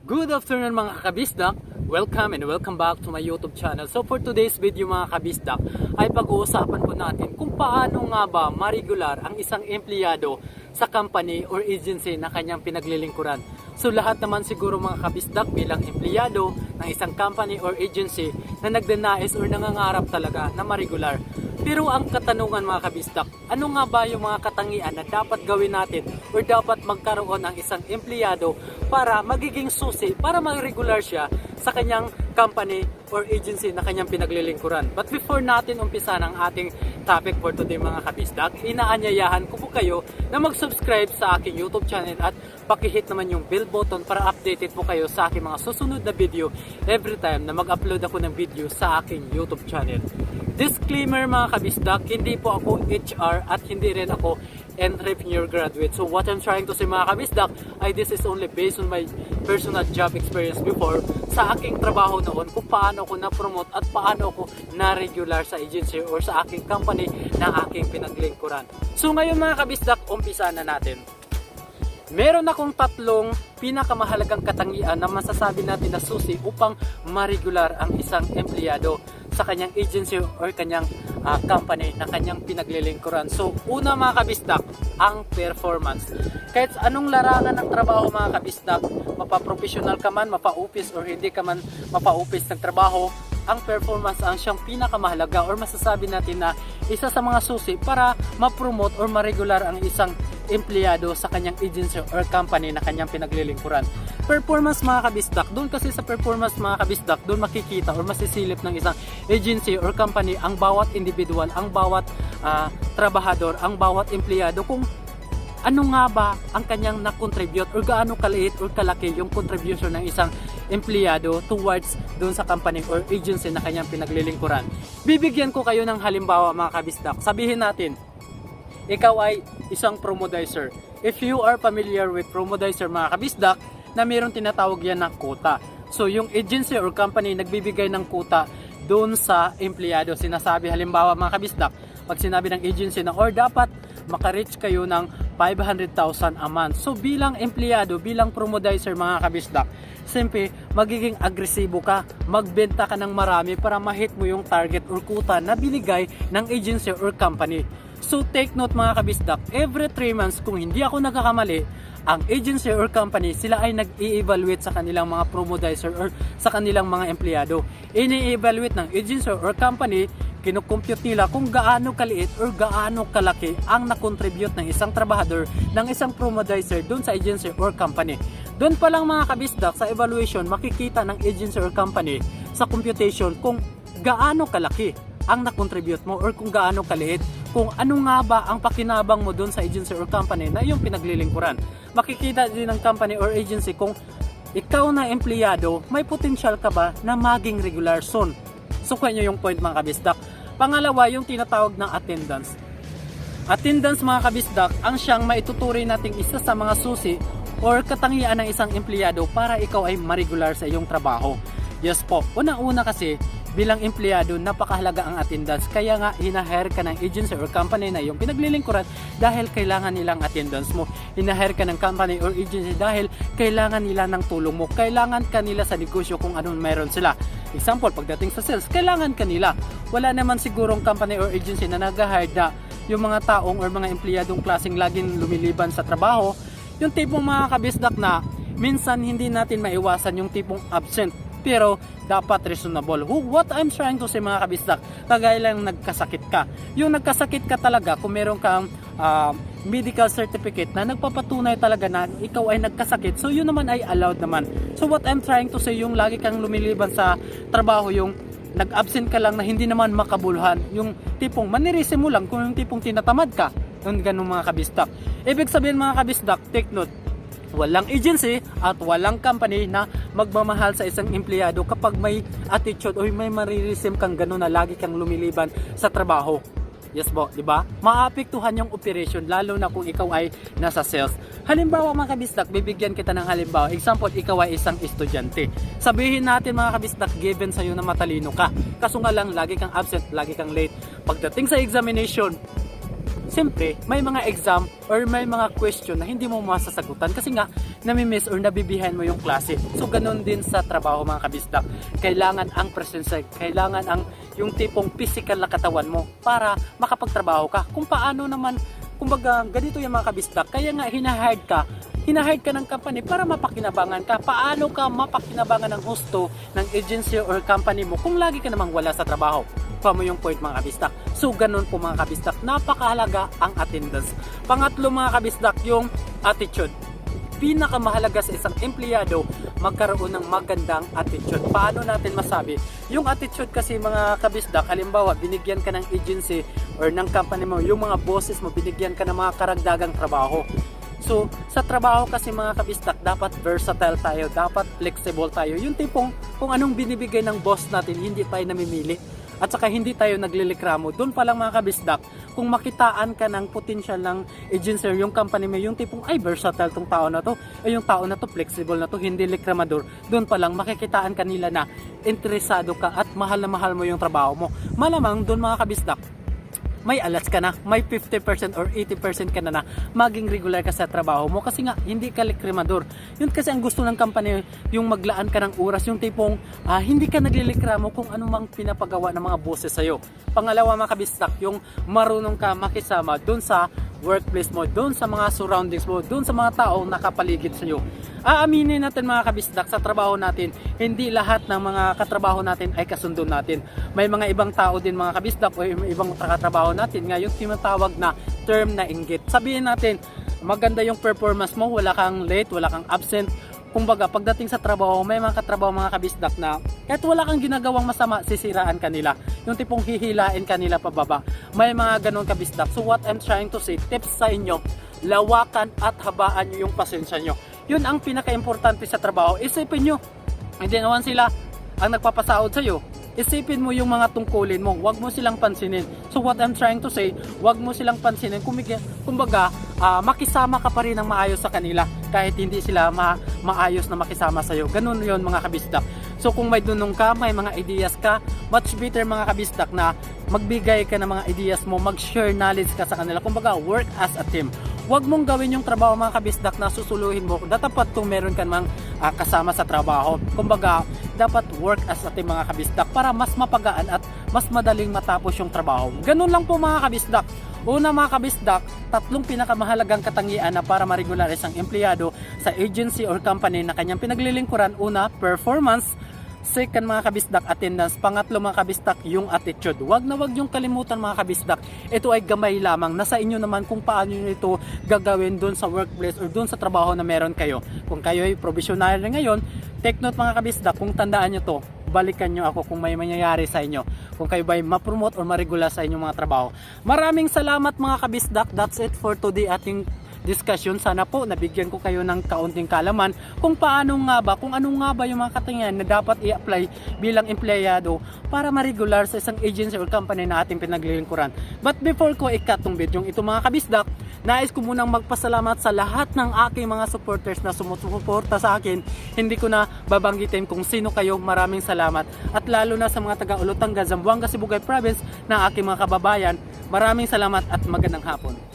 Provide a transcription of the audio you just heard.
Good afternoon mga kabisdak! Welcome and welcome back to my YouTube channel. So for today's video mga kabisdak ay pag-uusapan po natin kung paano nga ba maregular ang isang empleyado sa company or agency na kanyang pinaglilingkuran. So lahat naman siguro mga kabisdak bilang empleyado ng isang company or agency na nagdenais or nangangarap talaga na maregular. Pero ang katanungan mga kabisdak, ano nga ba yung mga katangian na dapat gawin natin or dapat magkaroon ng isang empleyado para magiging susi, para mag-regular siya sa kanyang company or agency na kanyang pinaglilingkuran. But before natin umpisa ng ating topic for today mga kabisdak, inaanyayahan ko po kayo na mag-subscribe sa aking YouTube channel at pakihit naman yung bell button para updated po kayo sa aking mga susunod na video every time na mag-upload ako ng video sa aking YouTube channel. Disclaimer mga kabisdak, hindi po ako HR at hindi rin ako entrepreneur graduate. So what I'm trying to say mga kabisdak ay this is only based on my personal job experience before sa aking trabaho noon kung paano ako na-promote at paano ako na-regular sa agency or sa aking company na aking pinaglingkuran. So ngayon mga kabisdak, umpisa na natin. Meron akong tatlong pinakamahalagang katangian na masasabi natin na susi upang ma-regular ang isang empleyado sa kanyang agency or kanyang ah, company na kanyang pinaglilingkuran. So, una mga kabisdak, ang performance. Kahit anong larangan ng trabaho mga kabisdak, mapa-professional ka man, mapa-office or hindi ka man mapa-office ng trabaho, ang performance ang siyang pinakamahalaga or masasabi natin na isa sa mga susi para ma-promote or ma-regular ang isang empleyado sa kanyang agency or company na kanyang pinaglilingkuran. Performance mga kabisdak, doon kasi sa performance mga kabisdak, doon makikita or masisilip ng isang agency or company ang bawat individual, ang bawat ah, trabahador, ang bawat empleyado kung ano nga ba ang kanyang na-contribute or gaano kaliit or kalaki yung contribution ng isang empleyado towards doon sa company or agency na kanyang pinaglilingkuran. Bibigyan ko kayo ng halimbawa mga kabisdak. Sabihin natin, ikaw ay isang promodizer. If you are familiar with promodizer mga kabisdak, na mayroong tinatawag yan na quota. So yung agency or company nagbibigay ng quota doon sa empleyado. Sinasabi halimbawa mga kabisdak, pag sinabi ng agency na or dapat makareach kayo ng 500,000 a month. So bilang empleyado, bilang promodizer mga kabisdak, siyempre magiging agresibo ka, magbenta ka ng marami para ma-hit mo yung target or quota na binigay ng agency or company. So take note mga kabisdak, every 3 months kung hindi ako nagkakamali, ang agency or company sila ay nag-i-evaluate sa kanilang mga promodizer or sa kanilang mga empleyado. Ini-evaluate ng agency or company kinukompute nila kung gaano kaliit or gaano kalaki ang na-contribute ng isang trabahador ng isang promodizer doon sa agency or company. Doon pa lang mga kabisdak sa evaluation makikita ng agency or company sa computation kung gaano kalaki ang na-contribute mo or kung gaano kaliit kung ano nga ba ang pakinabang mo doon sa agency or company na iyong pinaglilingkuran. Makikita din ng company or agency kung ikaw na empleyado, may potential ka ba na maging regular soon. Sukuan nyo yung point mga kabisdak. Pangalawa, yung tinatawag ng attendance. Attendance mga kabisdak, ang siyang maituturing nating isa sa mga susi or katangian ng isang empleyado para ikaw ay maregular sa iyong trabaho. Yes po, unang-una kasi bilang empleyado, napakahalaga ang attendance. Kaya nga, hinahire ka ng agency or company na yung pinaglilingkuran dahil kailangan nilang attendance mo. Hinahire ka ng company or agency dahil kailangan nila ng tulong mo. Kailangan ka nila sa negosyo kung anong meron sila. Example, pagdating sa sales, kailangan ka nila. Wala naman sigurong company or agency na nag-hire na yung mga taong or mga empleyadong klaseng laging lumiliban sa trabaho, yung tipong mga kabisdak na minsan hindi natin maiwasan yung tipong absent pero dapat reasonable. What I'm trying to say mga kabisdak, kagaya lang nagkasakit ka. Yung nagkasakit ka talaga, kung meron kang ah, medical certificate na nagpapatunay talaga na ikaw ay nagkasakit, so yun naman ay allowed naman. So what I'm trying to say, yung lagi kang lumiliban sa trabaho, yung nag-absent ka lang na hindi naman makabuluhan, yung tipong manirisim mo lang kung yung tipong tinatamad ka, yung ganung mga kabisdak. Ibig sabihin mga kabisdak, take note, walang agency at walang company na magmamahal sa isang empleyado kapag may attitude o may maririsim kang gano'n na lagi kang lumiliban sa trabaho. Yes po, di ba? Maapektuhan yung operation lalo na kung ikaw ay nasa sales. Halimbawa mga kabistak, bibigyan kita ng halimbawa. Example, ikaw ay isang estudyante. Sabihin natin mga kabistak, given sa'yo na matalino ka. Kaso nga lang, lagi kang absent, lagi kang late. Pagdating sa examination, siyempre, may mga exam or may mga question na hindi mo masasagutan kasi nga nami-miss or nabibihan mo yung klase. So, ganun din sa trabaho mga kabisdak. Kailangan ang presensya, kailangan ang yung tipong physical na katawan mo para makapagtrabaho ka. Kung paano naman, kumbaga, ganito yung mga kabisdak. Kaya nga, hinahard ka hinahide ka ng company para mapakinabangan ka. Paano ka mapakinabangan ng husto ng agency or company mo kung lagi ka namang wala sa trabaho? Pa mo yung point mga kabistak. So ganun po mga kabistak, napakahalaga ang attendance. Pangatlo mga kabistak, yung attitude pinakamahalaga sa isang empleyado magkaroon ng magandang attitude. Paano natin masabi? Yung attitude kasi mga kabisdak, halimbawa binigyan ka ng agency or ng company mo, yung mga bosses mo, binigyan ka ng mga karagdagang trabaho. So, sa trabaho kasi mga kabistak, dapat versatile tayo, dapat flexible tayo. Yung tipong kung anong binibigay ng boss natin, hindi tayo namimili. At saka hindi tayo naglilikramo. Doon pa lang mga kabisdak, kung makitaan ka ng potential ng agency or yung company mo, yung tipong ay versatile tong tao na to, ay yung tao na to flexible na to, hindi likramador. Doon pa lang makikitaan kanila na interesado ka at mahal na mahal mo yung trabaho mo. Malamang doon mga kabisdak, may alas ka na, may 50% or 80% ka na na maging regular ka sa trabaho mo kasi nga hindi ka likrimador. Yun kasi ang gusto ng company yung maglaan ka ng oras, yung tipong ah, hindi ka naglilikramo kung ano mang pinapagawa ng mga bosses sa'yo. Pangalawa mga kabistak, yung marunong ka makisama dun sa workplace mo, dun sa mga surroundings mo, dun sa mga taong nakapaligid sa iyo. Aaminin natin mga kabisdak sa trabaho natin, hindi lahat ng mga katrabaho natin ay kasundo natin. May mga ibang tao din mga kabisdak o ibang katrabaho natin nga yung tinatawag na term na inggit. Sabihin natin, maganda yung performance mo, wala kang late, wala kang absent, kumbaga pagdating sa trabaho may mga katrabaho mga kabisdak na kahit wala kang ginagawang masama sisiraan kanila yung tipong hihilain kanila pababa. May mga ganun kabisdak. So what I'm trying to say tips sa inyo lawakan at habaan nyo yung pasensya nyo yun ang pinaka-importante sa trabaho. Isipin nyo hindi naman sila ang nagpapasahod sa'yo. Isipin mo yung mga tungkulin mo. Wag mo silang pansinin. So what I'm trying to say wag mo silang pansinin. Kumbaga, kumbaga ah, makisama ka pa rin ng maayos sa kanila kahit hindi sila ma maayos na makisama sa'yo. Ganun yon mga kabisdak. So kung may dunong ka may mga ideas ka much better mga kabisdak na magbigay ka ng mga ideas mo mag-share knowledge ka sa kanila. Kumbaga work as a team Huwag mong gawin yung trabaho mga kabisdak na susuluhin mo. Dapat kung meron ka mang ah, kasama sa trabaho. Kumbaga, dapat work as a team mga kabisdak para mas mapagaan at mas madaling matapos yung trabaho. Ganun lang po mga kabisdak. Una mga kabisdak, tatlong pinakamahalagang katangian na para ma-regular isang empleyado sa agency or company na kanyang pinaglilingkuran. Una, performance. Second mga kabisdak, attendance. Pangatlo mga kabisdak, yung attitude. Huwag na wag yung kalimutan mga kabisdak. Ito ay gamay lamang. Nasa inyo naman kung paano nyo ito gagawin doon sa workplace or doon sa trabaho na meron kayo. Kung kayo ay professional na ngayon, take note mga kabisdak, kung tandaan nyo to, balikan nyo ako kung may mangyayari sa inyo. Kung kayo ba ay ma-promote or ma-regula sa inyong mga trabaho. Maraming salamat mga kabisdak. That's it for today ating discussion. Sana po nabigyan ko kayo ng kaunting kalaman kung paano nga ba, kung ano nga ba yung mga katangian na dapat i-apply bilang empleyado para ma-regular sa isang agency or company na ating pinaglilingkuran. But before ko ikat tong video ito mga kabisdak, nais ko munang magpasalamat sa lahat ng aking mga supporters na sumusuporta sa akin. Hindi ko na babanggitin kung sino kayo. Maraming salamat. At lalo na sa mga taga Olotanga, Zamboanga, Sibugay Province na aking mga kababayan. Maraming salamat at magandang hapon.